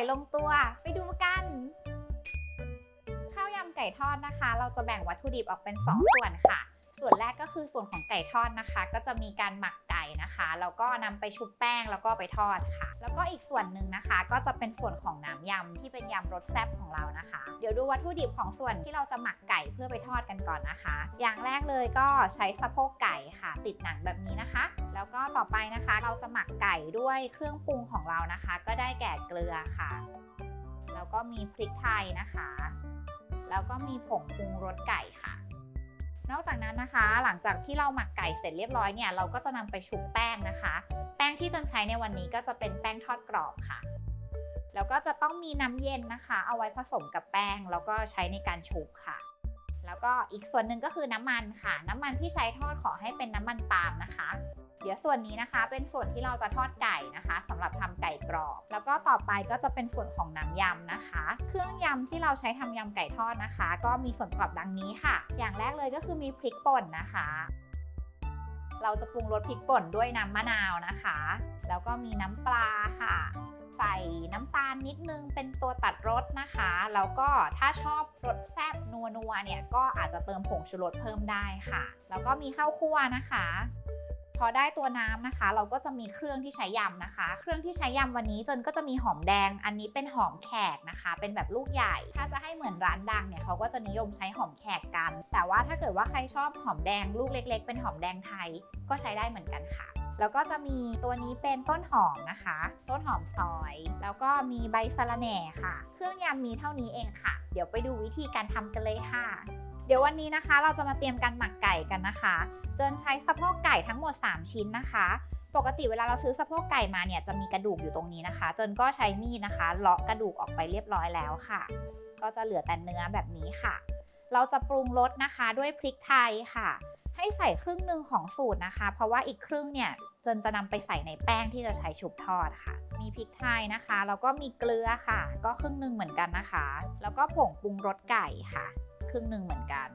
อยลงตัว ไปดูกัน ข้าวยำไก่ทอดนะคะ เราจะแบ่งวัตถุดิบออกเป็น 2 ส่วนค่ะ ส่วนแรกก็คือส่วนของไก่ทอดนะคะ ก็จะมีการหมักไก่นะคะแล้วก็นำไปชุบแป้งแล้วก็ไปทอดค่ะ แล้วก็อีกส่วนหนึ่งนะคะ ก็จะเป็นส่วนของน้ำยำที่เป็นยำรสแซ่บของเรานะคะ เดี๋ยวดูวัตถุดิบของส่วนที่เราจะหมักไก่เพื่อไปทอดกันก่อนนะคะ อย่างแรกเลยก็ใช้สะโพกไก่ค่ะ ติดหนังแบบนี้นะคะ แล้วก็ต่อไปนะคะเราจะหมักไก่ด้วยเครื่องปรุงของเรานะคะ ก็ได้แก่เกลือค่ะ แล้วก็มีพริกไทยนะคะ แล้วก็มีผงปรุงรสไก่ค่ะ นอกจากนั้นนะคะ หลังจากที่เราหมักไก่เสร็จเรียบร้อยเนี่ยเราก็จะนำไปชุบแป้งนะคะ แป้งที่จะใช้ในวันนี้ก็จะเป็นแป้งทอดกรอบค่ะ แล้วก็จะต้องมีน้ำเย็นนะคะ เอาไว้ผสมกับแป้งแล้วก็ใช้ในการชุบค่ะ แล้วก็อีกส่วนหนึ่งก็คือน้ำมันค่ะ น้ำมันที่ใช้ทอดขอให้เป็นน้ำมันปาล์มนะคะ เดี๋ยวส่วนนี้นะคะ เป็นส่วนที่เราจะทอดไก่นะคะสำหรับทำไก่กรอบ แล้วก็ต่อไปก็จะเป็นส่วนของน้ำยำนะคะ เครื่องยำที่เราใช้ทำยำไก่ทอดนะคะ ก็มีส่วนประกอบดังนี้ค่ะ อย่างแรกเลยก็คือมีพริกป่นนะคะเราจะปรุงรสพริกป่นด้วยน้ำมะนาวนะคะ แล้วก็มีน้ำปลาค่ะ ใส่น้ำตาลนิดนึงเป็นตัวตัดรสนะคะ แล้วก็ถ้าชอบรสแซ่บนัวนัวเนี่ยก็อาจจะเติมผงชูรสเพิ่มได้ค่ะ แล้วก็มีข้าวคั่วนะคะ พอได้ตัวน้ำนะคะ เราก็จะมีเครื่องที่ใช้ยำนะคะ เครื่องที่ใช้ยำวันนี้จนก็จะมีหอมแดง อันนี้เป็นหอมแขกนะคะ เป็นแบบลูกใหญ่ ถ้าจะให้เหมือนร้านดังเนี่ยเขาก็จะนิยมใช้หอมแขกกัน แต่ว่าถ้าเกิดว่าใครชอบหอมแดงลูกเล็ก ๆ เป็นหอมแดงไทยก็ใช้ได้เหมือนกันค่ะ แล้วก็จะมีตัวนี้เป็นต้นหอมนะคะ ต้นหอมซอย แล้วก็มีใบสะระแหน่ค่ะ เครื่องยำมีเท่านี้เองค่ะ เดี๋ยวไปดูวิธีการทำกันเลยค่ะ เดี๋ยววันนี้นะคะเราจะมาเตรียมการหมักไก่กันนะคะ เจนใช้สะโพกไก่ทั้งหมด 3 ชิ้นนะคะปกติเวลาเราซื้อสะโพกไก่มาเนี่ยจะมีกระดูกอยู่ตรงนี้นะคะเจนก็ใช้มีดนะคะเลาะกระดูกออกไปเรียบร้อยแล้วค่ะ ก็จะเหลือแต่เนื้อแบบนี้ค่ะ เราจะปรุงรสนะคะด้วยพริกไทยค่ะ ให้ใส่ครึ่งหนึ่งของสูตรนะคะ เพราะว่าอีกครึ่งเนี่ยเจนจะนำไปใส่ในแป้งที่จะใช้ชุบทอดค่ะ มีพริกไทยนะคะแล้วก็มีเกลือค่ะ ก็ครึ่งหนึ่งเหมือนกันนะคะ แล้วก็ผงปรุงรสไก่ค่ะ ครึ่งหนึ่งเหมือนกัน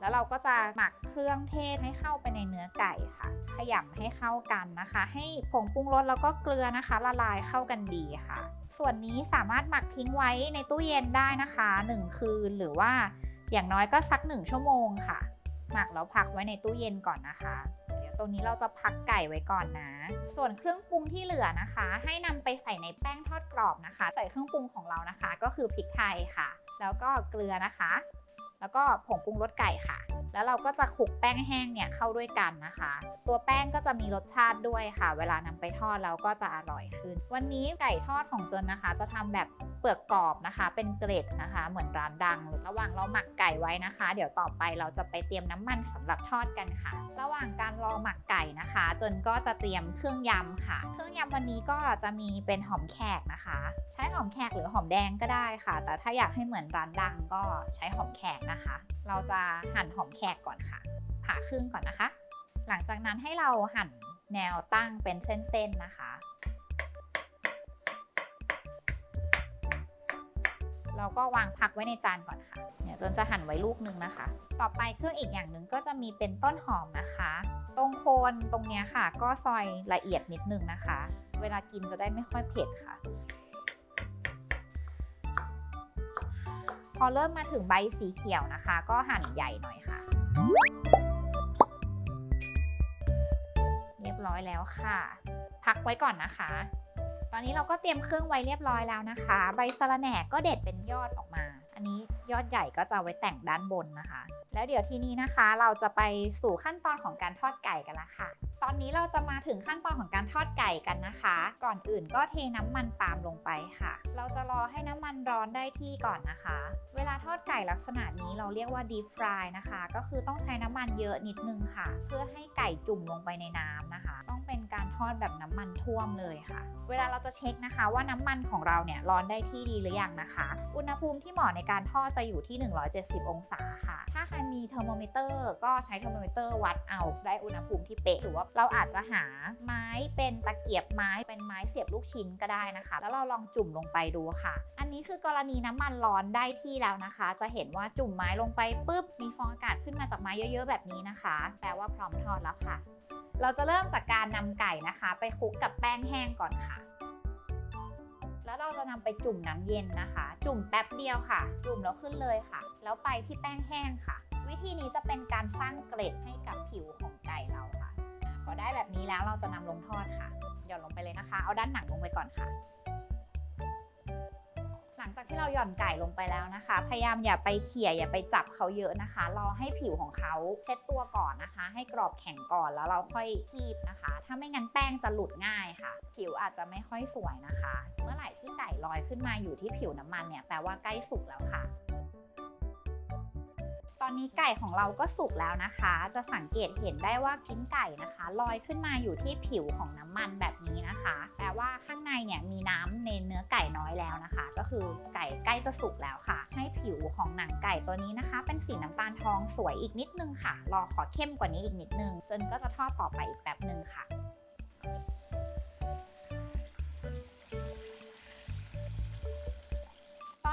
แล้วเราก็จะหมักเครื่องเทศให้เข้าไปในเนื้อไก่ค่ะ ขยำให้เข้ากันนะคะ ให้ผงปรุงรสแล้วก็เกลือนะคะ ละลายเข้ากันดีค่ะ ส่วนนี้สามารถหมักทิ้งไว้ในตู้เย็นได้นะคะ 1 คืนหรือว่าอย่างน้อยก็สัก 1 ชั่วโมงค่ะ หมักแล้วพักไว้ในตู้เย็นก่อนนะคะ เดี๋ยวตรงนี้เราจะพักไก่ไว้ก่อนนะ ส่วนเครื่องปรุงที่เหลือนะคะ ให้นำไปใส่ในแป้งทอดกรอบนะคะ ใส่เครื่องปรุงของเรานะคะ ก็คือพริกไทยค่ะ แล้วก็เกลือนะคะ แล้วก็ผงปรุงรสไก่ค่ะ แล้วเราก็จะคลุกแป้งแห้งเนี่ยเข้าด้วยกันนะคะ ตัวแป้งก็จะมีรสชาติด้วยค่ะ เวลานำไปทอดแล้วก็จะอร่อยขึ้น วันนี้ไก่ทอดของจนนะคะ จะทำแบบเปลือกกรอบนะคะ เป็นเกล็ดนะคะ เหมือนร้านดัง ระหว่างเราหมักไก่ไว้นะคะ เดี๋ยวต่อไปเราจะไปเตรียมน้ำมันสำหรับทอดกันค่ะ ระหว่างการรอหมักไก่นะคะ จนก็จะเตรียมเครื่องยำค่ะ เครื่องยำวันนี้ก็จะมีเป็นหอมแขกนะคะ ใช้หอมแขกหรือหอมแดงก็ได้ค่ะ แต่ถ้าอยากให้เหมือนร้านดังก็ใช้หอมแขกนะคะ เราจะหั่นหอมแขกก่อนค่ะ ผ่าครึ่งก่อนนะคะ หลังจากนั้นให้เราหั่นแนวตั้งเป็นเส้นๆนะคะ เราก็วางพักไว้ในจานก่อนค่ะ เนี่ยจนจะหั่นไว้ลูกนึงนะคะ ต่อไปเครื่องอีกอย่างหนึ่งก็จะมีเป็นต้นหอมนะคะ ตรงโคนตรงเนี้ยค่ะ ก็ซอยละเอียดนิดนึงนะคะ เวลากินจะได้ไม่ค่อยเผ็ดค่ะพอเริ่มมาถึงใบสีเขียวนะคะ ก็หั่นใหญ่หน่อยค่ะ เรียบร้อยแล้วค่ะ พักไว้ก่อนนะคะ ตอนนี้เราก็เตรียมเครื่องไว้เรียบร้อยแล้วนะคะ ใบสะระแหน่ก็เด็ดเป็นยอดออกมา อันนี้ยอดใหญ่ก็จะไว้แต่งด้านบนนะคะ แล้วเดี๋ยวทีนี้นะคะ เราจะไปสู่ขั้นตอนของการทอดไก่กันละค่ะ อนนี้เราจะมาถึงขั้นตอนของการทอดไก่กันนะคะ ก่อนอื่นก็เทน้ำมันปาล์มลงไปค่ะ เราจะรอให้น้ำมันร้อนได้ที่ก่อนนะคะ เวลาทอดไก่ลักษณะนี้เราเรียกว่า deep fry นะคะ ก็คือต้องใช้น้ำมันเยอะนิดนึงค่ะ เพื่อให้ไก่จุ่มลงไปในน้ำนะคะต้อง เป็นการทอดแบบน้ำมันท่วมเลยค่ะ เวลาเราจะเช็คนะคะ ว่าน้ำมันของเราเนี่ยร้อนได้ที่ดีหรือยังนะคะ อุณหภูมิที่เหมาะในการทอดจะอยู่ที่ 170 องศาค่ะ ถ้าใครมีเทอร์โมมิเตอร์ก็ใช้เทอร์โมมิเตอร์วัดเอาได้อุณหภูมิที่เป๊ะหรือว่าเราอาจจะหาไม้เป็นตะเกียบไม้เป็นไม้เสียบลูกชิ้นก็ได้นะคะ แล้วเราลองจุ่มลงไปดูค่ะ อันนี้คือกรณีน้ำมันร้อนได้ที่แล้วนะคะ จะเห็นว่าจุ่มไม้ลงไปปุ๊บมีฟองอากาศขึ้นมาจากไม้เยอะ ๆ แบบนี้นะคะ แปลว่าพร้อมทอดแล้วค่ะ เราจะเริ่มจากการนำไก่นะคะ ไปคลุกกับแป้งแห้งก่อนค่ะ แล้วเราจะนำไปจุ่มน้ำเย็นนะคะ จุ่มแป๊บเดียวค่ะ จุ่มแล้วขึ้นเลยค่ะ แล้วไปที่แป้งแห้งค่ะ วิธีนี้จะเป็นการสร้างเกล็ดให้กับผิวของไก่เราค่ะพอได้แบบนี้แล้วเราจะนำลงทอดค่ะหย่อนลงไปเลยนะคะ เอาด้านหนังลงไปก่อนค่ะ ลังจากที่เราหย่อนไก่ลงไปแล้วนะคะ พยายามอย่าไปเขี่ยอย่าไปจับเขาเยอะนะคะ รอให้ผิวของเขาเซตตัวก่อนนะคะ ให้กรอบแข็งก่อนแล้วเราค่อยคีบนะคะ ถ้าไม่งั้นแป้งจะหลุดง่ายค่ะ ผิวอาจจะไม่ค่อยสวยนะคะ เมื่อไหร่ที่ไก่ลอยขึ้นมาอยู่ที่ผิวน้ำมันเนี่ยแปลว่าใกล้สุกแล้วค่ะ อนนี้ไก่ของเราก็สุกแล้วนะคะ จะสังเกตเห็นได้ว่าชิ้นไก่นะคะ ลอยขึ้นมาอยู่ที่ผิวของน้ำมันแบบนี้นะคะ แปลว่าข้างในเนี่ยมีน้ำในเนื้อไก่น้อยแล้วนะคะ ก็คือไก่ใกล้จะสุกแล้วค่ะ ให้ผิวของหนังไก่ตัวนี้นะคะ เป็นสีน้ำตาลทองสวยอีกนิดนึงค่ะ รอขอเข้มกว่านี้อีกนิดนึงจนก็จะทอดต่อไปอีกแป๊บนึงค่ะ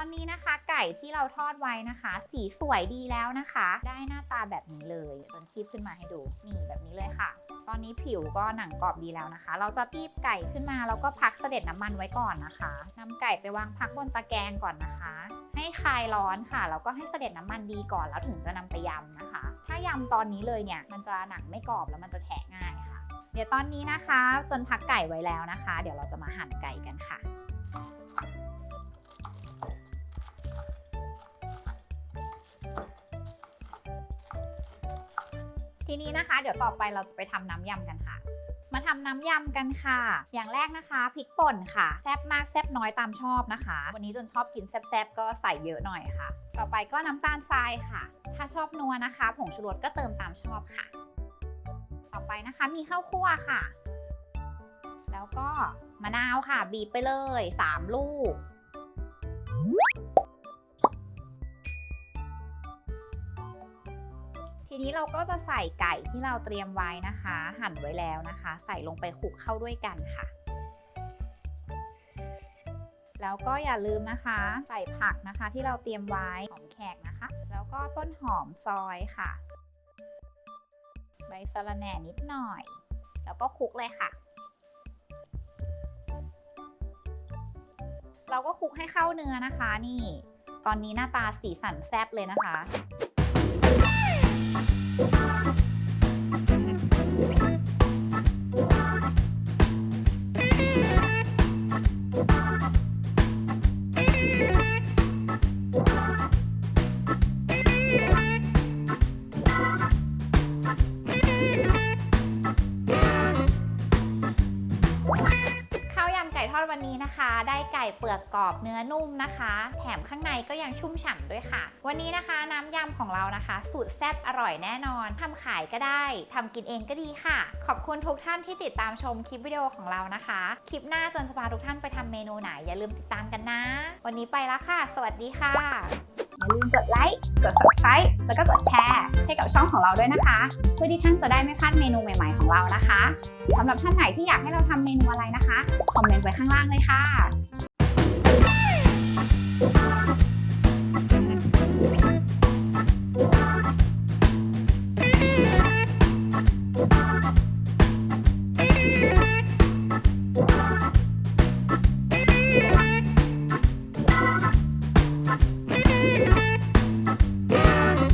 อนนี้นะคะ ไก่ที่เราทอดไว้นะคะ สีสวยดีแล้วนะคะ ได้หน้าตาแบบนี้เลยจนคีบขึ้นมาให้ดูนี่แบบนี้เลยค่ะ ตอนนี้ผิวก็หนังกรอบดีแล้วนะคะ เราจะตีบไก่ขึ้นมาแล้วก็พักเสด็จน้ำมันไว้ก่อนนะคะนำไก่ไปวางพักบนตะแกรงก่อนนะคะ ให้คลายร้อนค่ะแล้วก็ให้เสด็จน้ำมันดีก่อนแล้วถึงจะนำไปยำนะคะ ถ้ายำตอนนี้เลยเนี่ยมันจะหนังไม่กรอบแล้วมันจะแฉะง่ายค่ะ เดี๋ยวตอนนี้นะคะ จนพักไก่ไว้แล้วนะคะ เดี๋ยวเราจะมาหั่นไก่กันค่ะ ทีนี้นะคะ เดี๋ยวต่อไปเราจะไปทำน้ำยำกันค่ะ มาทำน้ำยำกันค่ะ อย่างแรกนะคะพริกป่นค่ะแซ่บมากแซ่บน้อยตามชอบนะคะ วันนี้จนชอบกินแซ่บๆก็ใส่เยอะหน่อยค่ะ ต่อไปก็น้ำตาลทรายค่ะ ถ้าชอบนัวนะคะ ผงชูรสก็เติมตามชอบค่ะ ต่อไปนะคะมีข้าวคั่วค่ะ แล้วก็มะนาวค่ะ บีบไปเลย 3 ลูก นี้เราก็จะใส่ไก่ที่เราเตรียมไว้นะคะ หั่นไว้แล้วนะคะ ใส่ลงไปคลุกเข้าด้วยกันค่ะ แล้วก็อย่าลืมนะคะ ใส่ผักนะคะที่เราเตรียมไว้หอมแขกนะคะ แล้วก็ต้นหอมซอยค่ะ ใบสะระแหน่นิดหน่อย แล้วก็คลุกเลยค่ะเราก็คลุกให้เข้าเนื้อนะคะ นี่ ตอนนี้หน้าตาสีสันแซ่บเลยนะคะ ข้ กรอบเนื้อนุ่มนะคะ แถมข้างในก็ยังชุ่มฉ่ำด้วยค่ะ วันนี้นะคะน้ำยำของเรานะคะ สูตรแซ่บอร่อยแน่นอนทำขายก็ได้ทำกินเองก็ดีค่ะ ขอบคุณทุกท่านที่ติดตามชมคลิปวิดีโอของเรานะคะ คลิปหน้าจนจะพาทุกท่านไปทำเมนูไหนอย่าลืมติดตามกันนะ วันนี้ไปแล้วค่ะ สวัสดีค่ะอย่าลืมกดไลค์ กด subscribe แล้วก็กดแชร์ ให้กับช่องของเราด้วยนะคะ เพื่อที่ท่านจะได้ไม่พลาดเมนูใหม่ๆของเรานะคะสำหรับท่านไหนที่อยากให้เราทำเมนูอะไรนะคะ คอมเมนต์ไว้ข้างล่างเลยค่ะ